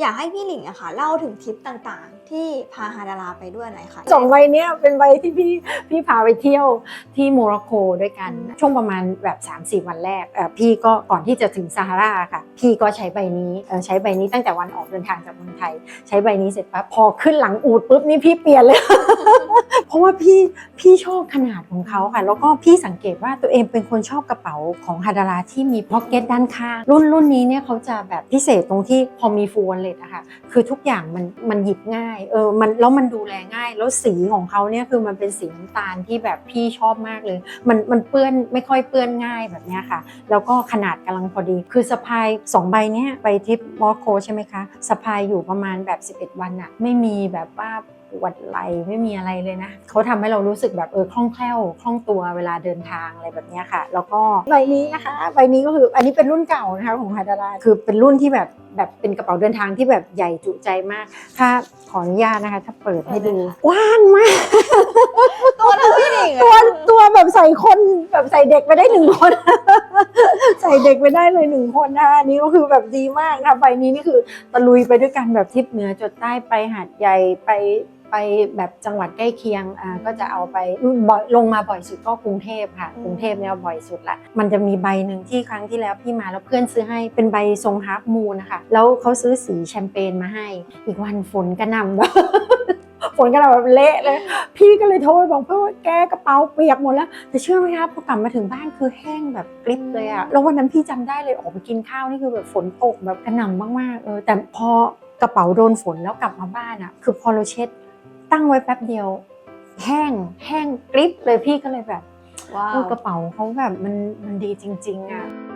อยากให้พี่หลิงอะค่ะเล่าถึงทริปต่างๆ ที่พาฮาดาราไปด้วยหน่อยค่ะสองใบเนี้ยเป็นใบที่พี่พี่พาไปเที่ยวที่โมร็อกโกด้วยกัน ช่วงประมาณแบบ 3-4 วันแรกเอ่อพี่ก็ก่อนที่จะถึงซาฮาราค่ะ พี่ก็ใช้ใบนี้เอ่อใช้ใบนี้ตั้งแต่วันออกเดินทางจากเมืองไทย ใช้ใบนี้เสร็จปั๊บพอขึ้นหลังอูดปุ๊บนี่พี่เปลี่ยนเลย เพราะว่าพี่พี่ชอบขนาดของเขาค่ะ แล้วก็พี่สังเกตว่าตัวเองเป็นคนชอบกระเป๋าของฮาดาราที่มีพ็อกเก็ตด้านข้างรุ่นรุ่นนี้เนี่ยเขาจะแบบพิเศษตรงที่พอมีฟูลเลตอะค่ะคือทุกอย่างมันมันหยิบง่ายเออมันแล้วมันดูแลง่าย แล้วสีของเขาเนี่ยคือมันเป็นสีน้ำตาลที่แบบพี่ชอบมากเลย มันมันเปื้อนไม่ค่อยเปื้อนง่ายแบบเนี้ยค่ะ แล้วก็ขนาดกำลังพอดี คือสะพายสองใบเนี้ยไปทริปมอร็อกโกใช่ไหมคะสะพายอยู่ประมาณแบบ 11 วันอะไม่มีแบบว่าปวดไหลไม่มีอะไรเลยนะเขาทำให้เรารู้สึกแบบเออคล่องแคล่วคล่องตัวเวลาเดินทางอะไรแบบนี้ค่ะ แล้วก็ใบนี้นะคะใบนี้ก็คืออันนี้เป็นรุ่นเก่านะคะของฮาดาราคือเป็นรุ่นที่แบบ แบบเป็นกระเป๋าเดินทางที่แบบใหญ่จุใจมาก ถ้าขออนุญาตนะคะ ถ้าเปิดให้ดูเปิดเลยค่ะกว้างมาก ตัวเท่าพี่หลิงอะตัวตัวแบบใส่คนแบบใส่เด็กไปได้หนึ่งคน ใส่เด็กไปได้เลยหนึ่งคนนะคะอันนี้ก็คือแบบดีมากนะคะใบนี้นี่คือตะลุยไปด้วยกันแบบทิศเหนือจดใต้ไปหาดใหญ่ไป ไปแบบจังหวัดใกล้เคียงอ่าก็จะเอาไปบ่อยลงมาบ่อยสุดก็กรุงเทพค่ะ กรุงเทพเนี่ยบ่อยสุดละมันจะมีใบหนึ่งที่ครั้งที่แล้วพี่มาแล้วเพื่อนซื้อให้เป็นใบทรงฮาร์ฟมูนนะคะแล้วเขาซื้อสีแชมเปญมาให้ อีกวันฝนกระหน่ำแบบฝนกระหน่ำแบบเละเลย พี่ก็เลยโทรไปบอกเพื่อนว่าแกกระเป๋าเปียกหมดแล้ว แต่เชื่อไหมครับพอกลับมาถึงบ้านคือแห้งแบบกริบเลยอะแล้ววันนั้นพี่จำได้เลยออกไปกินข้าวนี่คือแบบฝนตกแบบกระหน่ำมากๆเออแต่พอกระเป๋าโดนฝนแล้วกลับมาบ้านอะคือพอเราเช็ด ตั้งไว้แป๊บเดียว แห้งแห้งกริบเลยพี่ก็เลยแบบว้าเอวอกระเป๋าเขาแบบมันมันดีจริง ๆอะอืม